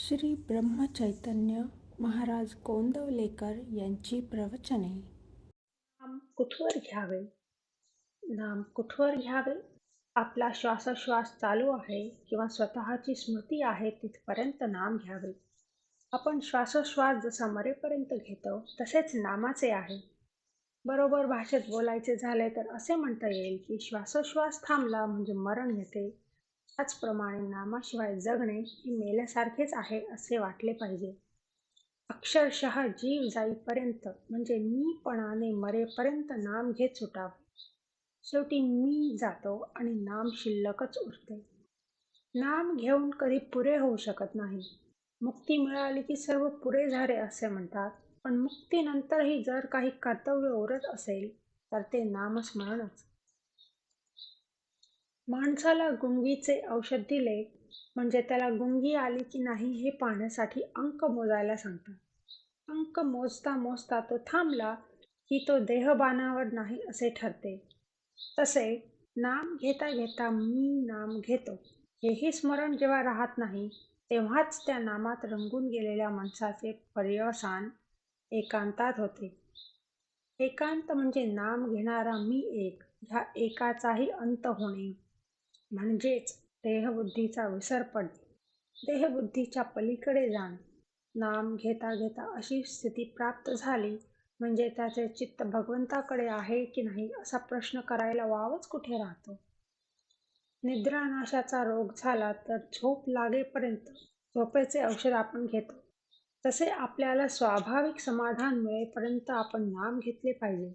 श्री ब्रह्मचैतन्य महाराज गोंदवलेकर यांची प्रवचने. नाम कुठवर घ्यावे? नाम कुठवर घ्यावे? आपला श्वासोश्वास चालू आहे किंवा स्वतःची स्मृती आहे तिथपर्यंत नाम घ्यावे. आपण श्वासोश्वास जसा मरेपर्यंत घेतो तसेच नामाचे आहे. बरोबर भाषेत बोलायचे झाले तर असे म्हणता येईल की श्वासोश्वास थांबला म्हणजे मरण येते. त्याचप्रमाणे नामाशिवाय जगणे हे मेल्यासारखेच आहे असे वाटले पाहिजे. अक्षरशः जीव जाईपर्यंत म्हणजे मीपणाने मरेपर्यंत नाम घेत सुटावे. शेवटी मी जातो आणि नाम शिल्लकच उरते. नाम घेऊन कधी पुरे होऊ शकत नाही. मुक्ती मिळाली की सर्व पुरे झाले असे म्हणतात. पण मुक्तीनंतरही जर काही कर्तव्य उरत असेल तर ते नामस्मरणच. माणसाला गुंगीचे औषध दिले म्हणजे त्याला गुंगी आली की नाही हे पाहण्यासाठी अंक मोजायला सांगतात. अंक मोजता मोजता तो थांबला की तो देहबानावर नाही असे ठरते. तसे नाम घेता घेता मी नाम घेतो. हेही स्मरण जेव्हा राहत नाही तेव्हाच त्या नामात रंगून गेलेल्या माणसाचे पर्यवसान एकांतात होते. एकांत म्हणजे नाम घेणारा मी एक. ह्या एकाचाही अंत होणे. म्हणजेच देहबुद्धीचा विसर पडणे देहबुद्धीच्या पलीकडे जाणे. नाम घेता घेता अशी स्थिती प्राप्त झाली म्हणजे त्याचे चित्त भगवंताकडे आहे की नाही असा प्रश्न करायला वावच कुठे राहतो? निद्रानाशाचा रोग झाला तर झोप लागेपर्यंत झोपेचे औषध आपण घेतो. तसे आपल्याला स्वाभाविक समाधान मिळेपर्यंत आपण नाम घेतले पाहिजे.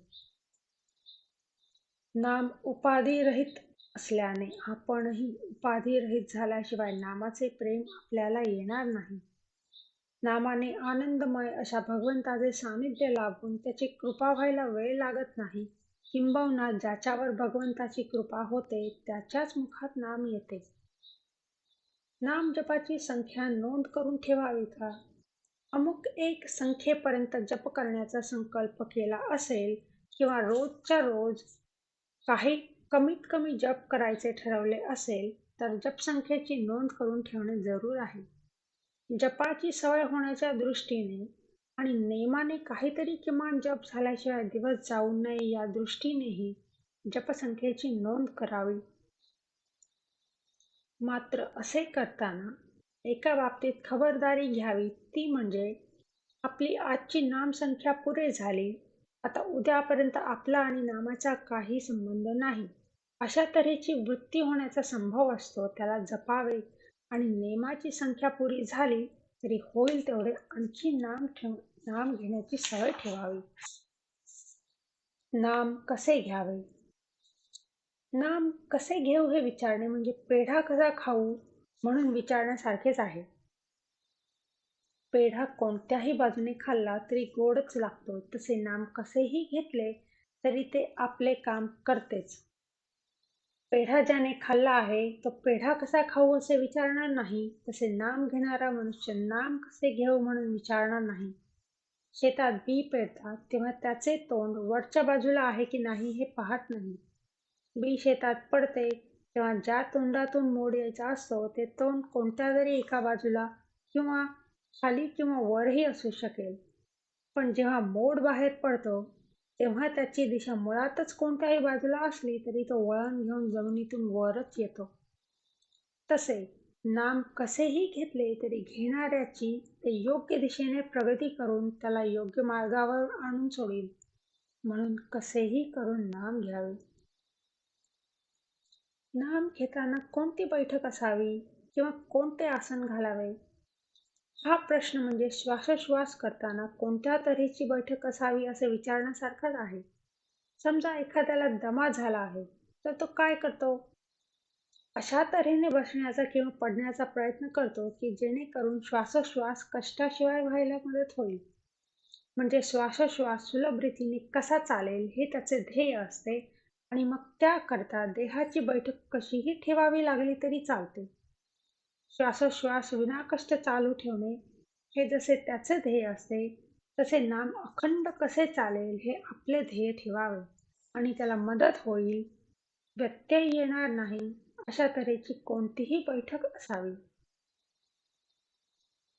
नाम उपाधिरहित असल्याने आपणही उपाधिरहित झाल्याशिवाय नामाचे प्रेम आपल्याला येणार नाही. नामाने आनंदमय अशा भगवंताचे सानिध्य लाभून त्याची कृपा व्हायला वेळ लागत नाही. किंबहुना ज्याच्यावर भगवंताची कृपा होते त्याच्याच मुखात नाम येते. नाम जपाची संख्या नोंद करून ठेवावी का? अमुक एक संख्येपर्यंत जप करण्याचा संकल्प केला असेल किंवा रोजच्या रोज काही कमीत कमी जप करायचे ठरवले असेल तर जपसंख्येची नोंद करून ठेवणे जरूर आहे. जपाची सवय होण्याच्या दृष्टीने आणि नेमाने काहीतरी किमान जप झाल्याशिवाय दिवस जाऊ नये या दृष्टीनेही जपसंख्येची नोंद करावी. मात्र असे करताना एका बाबतीत खबरदारी घ्यावी ती म्हणजे आपली आजची नामसंख्या पुरे झाली. आता उद्यापर्यंत आपला आणि नामाचा काही संबंध नाही. अशा तऱ्हेची वृत्ती होण्याचा संभव असतो. त्याला जपावे आणि नेमाची संख्या पुरी झाली तरी होईल तेवढे आणखी नाम ठेव नाम घेण्याची सवय ठेवावी. नाम कसे घ्यावे? नाम कसे घेऊ हे विचारणे म्हणजे पेढा कसा खाऊ म्हणून विचारण्यासारखेच आहे. पेढा कोणत्याही बाजूने खाल्ला तरी गोडच लागतो. तसे नाम कसेही घेतले तरी ते आपले काम करतेच. पेढा ज्याने खाल्ला आहे तो पेढा कसा खाऊ असे विचारणार नाही तसे नाम घेणारा मनुष्य नाम कसे घेऊ म्हणून विचारणार नाही. शेतात बी पेरतात तेव्हा त्याचे तोंड वरच्या बाजूला आहे की नाही हे पाहत नाही. बी शेतात पडते तेव्हा ज्या तोंडातून मोड यायचा असतो ते तोंड कोणत्या तरी एका बाजूला किंवा खाली किंवा वरही असू शकेल. पण जेव्हा मोड बाहेर पडतो तेव्हा त्याची दिशा मुळातच कोणत्याही बाजूला असली तरी तो वळण घेऊन जमिनीतून वरच येतो. तसे नाम कसेही घेतले तरी घेणाऱ्याची ते योग्य दिशेने प्रगती करून त्याला योग्य मार्गावर आणून सोडेल. म्हणून कसेही करून नाम घ्यावे. नाम घेताना कोणती बैठक असावी किंवा कोणते आसन घालावे? हा प्रश्न म्हणजे श्वासोश्वास करताना कोणत्या तऱ्हेची बैठक असावी असे विचारण्यासारखाच आहे. समजा एखाद्याला दमा झाला आहे तर तो काय करतो? अशा तऱ्हेने बसण्याचा किंवा पडण्याचा प्रयत्न करतो की जेणेकरून श्वासोश्वास कष्टाशिवाय व्हायला मदत होईल. म्हणजे श्वासोश्वास सुलभ रीतीने कसा चालेल हे त्याचे ध्येय असते आणि मग त्याकरता देहाची बैठक कशीही ठेवावी लागली तरी चालते. श्वासोश्वास विनाकष्ट चालू ठेवणे हे जसे त्याचे ध्येय असते तसे नाम अखंड कसे चालेल हे आपले ध्येय ठेवावे आणि त्याला मदत होईल. व्यत्यय येणार नाही अशा तऱ्हेची कोणतीही बैठक असावी.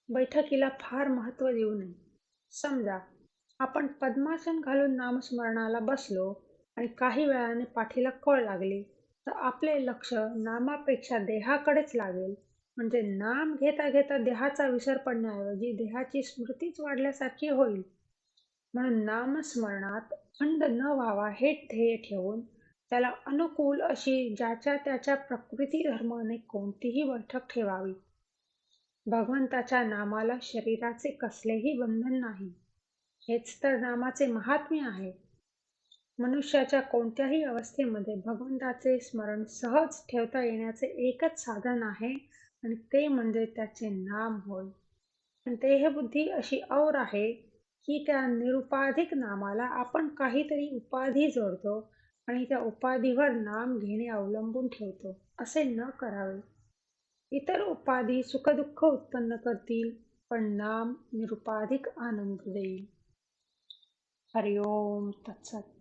बैठकीला फार महत्त्व देऊ नये. समजा आपण पद्मासन घालून नामस्मरणाला बसलो आणि काही वेळाने पाठीला कळ लागली तर आपले लक्ष नामापेक्षा देहाकडेच लागेल. म्हणजे नाम घेता घेता देहाचा विसर पडण्याऐवजी देहाची स्मृतीच वाढल्यासारखी होईल. म्हणून नामस्मरणात खंड न व्हावा हे ध्येय ठेवून त्याला अनुकूल अशी ज्याच्या त्याच्या प्रकृती धर्माने कोणतीही बैठक ठेवावी. भगवंताच्या नामाला शरीराचे कसलेही बंधन नाही. हेच तर नामाचे महात्म्य आहे. मनुष्याच्या कोणत्याही अवस्थेमध्ये भगवंताचे स्मरण सहज ठेवता येण्याचे एकच साधन आहे आणि ते म्हणजे त्याचे नाम होय. देहबुद्धी अशी और आहे की त्या निरुपाधिक नामाला आपण काहीतरी उपाधी जोडतो आणि त्या उपाधीवर नाम घेणे अवलंबून ठेवतो असे न करावे. इतर उपाधी सुखदुःख उत्पन्न करतील पण नाम निरुपाधिक आनंद देईल. हरिओम तत्सत.